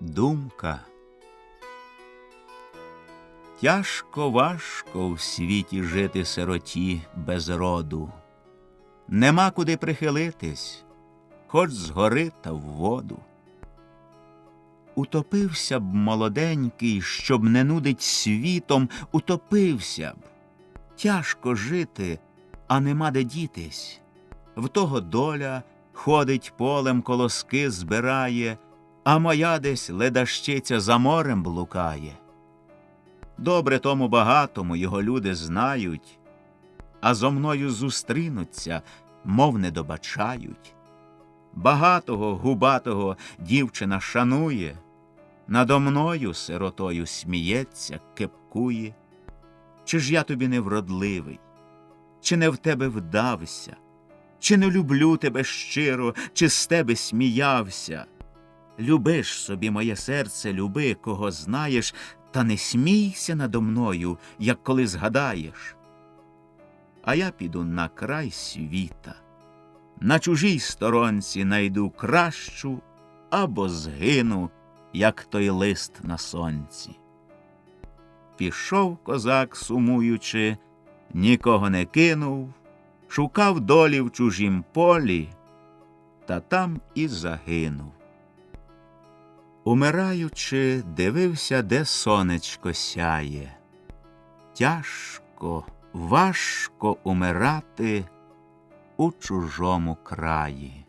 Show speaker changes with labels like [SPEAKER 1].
[SPEAKER 1] Думка. Тяжко важко в світі жити сироті без роду. Нема куди прихилитись, хоч згори та в воду. Утопився б молоденький, щоб не нудить світом, утопився б. Тяжко жити, а нема де дітись. В того доля ходить полем колоски збирає, а моя десь ледащиця за морем блукає. Добре тому багатому його люди знають, а зо мною зустрінуться, мов не добачають. Багатого, губатого дівчина шанує, надо мною сиротою сміється, кепкує. Чи ж я тобі не вродливий, чи не в тебе вдався, чи не люблю тебе щиро, чи з тебе сміявся? Любиш собі моє серце, люби, кого знаєш, та не смійся надо мною, як коли згадаєш. А я піду на край світа, на чужій сторонці найду кращу або згину, як той лист на сонці. Пішов козак, сумуючи, нікого не кинув, шукав долі в чужім полі, та там і загинув. Умираючи, дивився, де сонечко сяє. Тяжко, важко умирати у чужому краї.